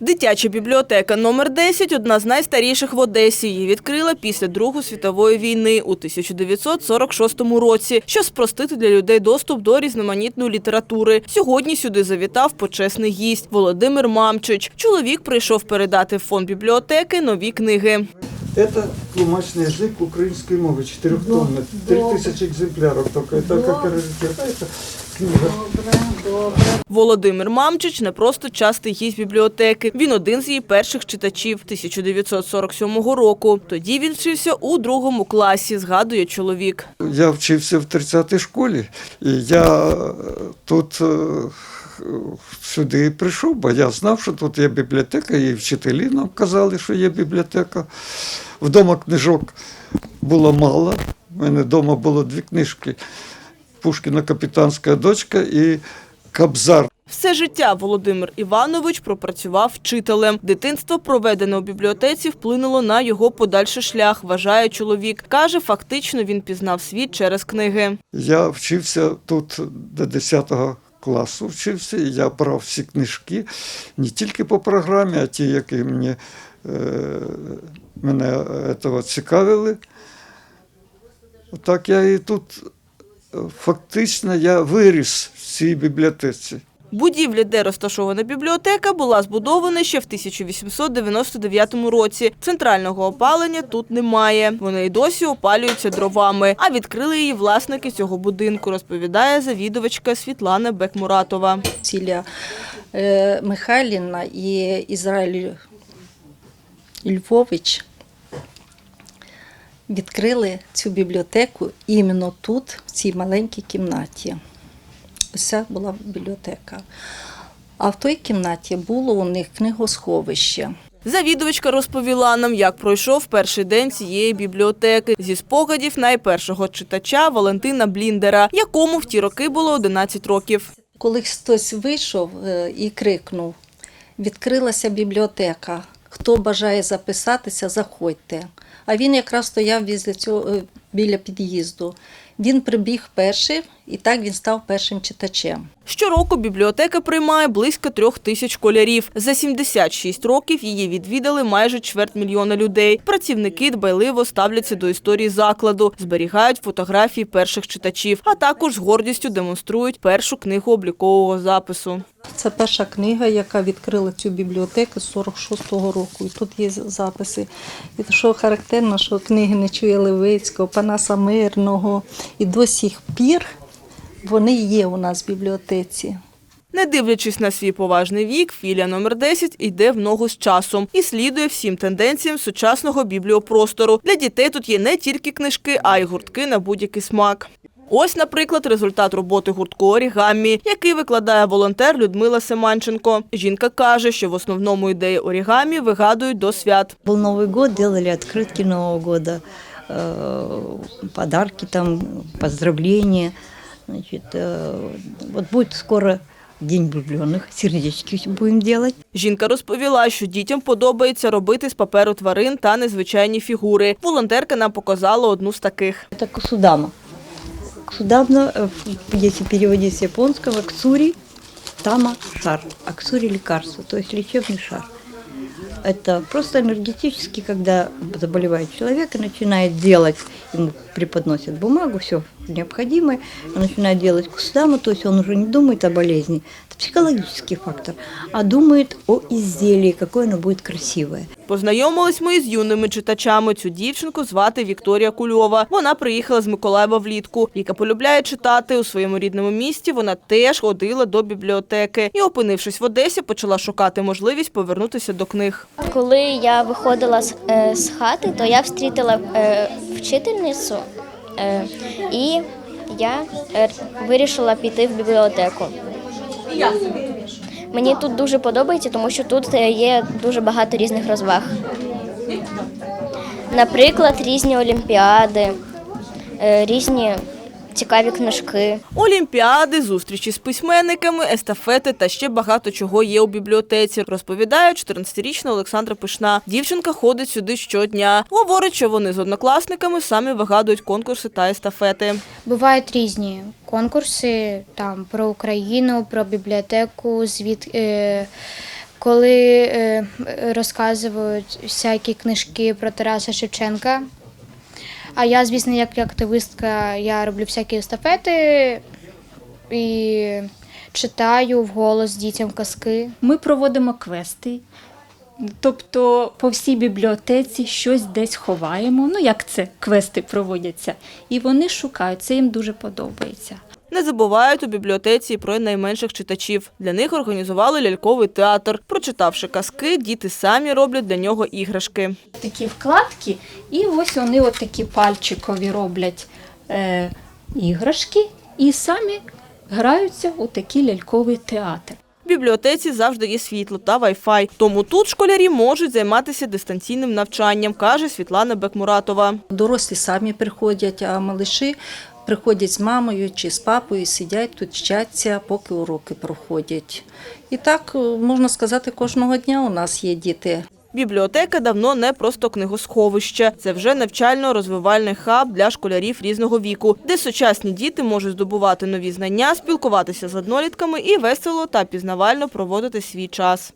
Дитяча бібліотека номер 10 – одна з найстаріших в Одесі. Її відкрила після Другої світової війни у 1946 році, щоб спростити для людей доступ до різноманітної літератури. Сьогодні сюди завітав почесний гість Володимир Мамчич. Чоловік прийшов передати в фонд бібліотеки нові книги. Это тлумачный язык украинской мовы, четырехтомный, три тысячи экземпляров только. Это как раритет, а это книга. Володимир Мамчич не просто частий гість бібліотеки. Він один з її перших читачів 1947 року. Тоді він вчився у другому класі, згадує чоловік. Я вчився в 30-й школі, і я е, тут сюди прийшов, бо я знав, що тут є бібліотека, і вчителі нам казали, що є бібліотека. Вдома книжок було мало. У мене вдома було дві книжки: Пушкіна Капітанська дочка і Кабзар. Все життя Володимир Іванович пропрацював вчителем. Дитинство, проведене у бібліотеці, вплинуло на його подальший шлях, вважає чоловік. Каже, фактично він пізнав світ через книги. Я вчився тут до 10 класу вчився, і я брав всі книжки не тільки по програмі, а ті, які мені, е, мене цього цікавили. Так я і тут е, фактично я виріс в цій бібліотеці. Будівля, де розташована бібліотека, була збудована ще в 1899 році. Центрального опалення тут немає. Вони й досі опалюються дровами. А відкрили її власники цього будинку, розповідає завідувачка Світлана Бекмуратова. Ціля е, Михайлівна і Ізраїль Львович відкрили цю бібліотеку іменно тут, в цій маленькій кімнаті. Ось була бібліотека. А в той кімнаті було у них книгосховище. Завідувачка розповіла нам, як пройшов перший день цієї бібліотеки зі спогадів найпершого читача Валентина Бліндера, якому в ті роки було 11 років. Коли хтось вийшов е, і крикнув: відкрилася бібліотека. Хто бажає записатися, заходьте. А він якраз стояв біля цього е, біля під'їзду. Він прибіг перший, і так він став першим читачем. Щороку бібліотека приймає близько трьох тисяч школярів. За 76 років її відвідали майже чверть мільйона людей. Працівники дбайливо ставляться до історії закладу, зберігають фотографії перших читачів, а також з гордістю демонструють першу книгу облікового запису. Це перша книга, яка відкрила цю бібліотеку з 46-го року. І тут є записи. І що характерно, що книги Нечуя Левицького, Панаса Мирного І до сих пір вони є у нас в бібліотеці. Не дивлячись на свій поважний вік, філія номер 10 йде в ногу з часом і слідує всім тенденціям сучасного бібліопростору. Для дітей тут є не тільки книжки, а й гуртки на будь-який смак. Ось, наприклад, результат роботи гуртку орігамі, який викладає волонтер Людмила Семанченко. Жінка каже, що в основному ідеї орігамі вигадують до свят. Был Новый год, делали открытки Нового года, э, подарки там, поздравления. Значит, э, вот будет скоро День влюбленных, сердечки будем делать. Жінка розповіла, що дітям подобається робити з паперу тварин та незвичайні фігури. Волонтерка нам показала одну з таких. Это кусудама. Кусудама, э, если переводить с японского, ксури, тама, шар. А ксури лекарство, то есть лечебный шар. Это просто энергетически, когда заболевает человек и начинает делать, ему преподносят бумагу, все необходимое, он начинает делать кусудаму, то есть он уже не думает о болезни, это психологический фактор, а думает о изделии, какое оно будет красивое. Познайомились ми із юними читачами. Цю дівчинку звати Вікторія Кульова. Вона приїхала з Миколаєва влітку. Віка полюбляє читати у своєму рідному місті. Вона теж ходила до бібліотеки і, опинившись в Одесі, почала шукати можливість повернутися до книг. Коли я виходила з, е, з хати, то я встрітила е, вчительницю, е, і я е, вирішила піти в бібліотеку. Мені тут дуже подобається, тому що тут е, є дуже багато різних розваг. Наприклад, різні олімпіади, е, різні цікаві книжки. Олімпіади, зустрічі з письменниками, естафети та ще багато чого є у бібліотеці, розповідає 14-річна Олександра Пишна. Дівчинка ходить сюди щодня. Говорить, що вони з однокласниками самі вигадують конкурси та естафети. Бувають різні конкурси там про Україну, про бібліотеку, звід, е, коли е, розказують всякі книжки про Тараса Шевченка. А я, звісно, як активистка, я роблю всякі естафети і читаю вголос дітям казки. Ми проводимо квести, тобто по всій бібліотеці щось десь ховаємо. Ну, як це квести проводяться. І вони шукають, це їм дуже подобається. Не забувають у бібліотеці про найменших читачів. Для них організували ляльковий театр. Прочитавши казки, діти самі роблять для нього іграшки. Такі вкладки, і ось вони от такі пальчикові роблять е, іграшки і самі граються у такий ляльковий театр. В бібліотеці завжди є світло та вай-фай. Тому тут школярі можуть займатися дистанційним навчанням, каже Світлана Бекмуратова. Дорослі самі приходять, а малиші приходять з мамою чи з папою, сидять тут, вчаться, поки уроки проходять. І так, е, можна сказати, кожного дня у нас є діти. Бібліотека давно не просто книгосховище. Це вже навчально-розвивальний хаб для школярів різного віку, де сучасні діти можуть здобувати нові знання, спілкуватися з однолітками і весело та пізнавально проводити свій час.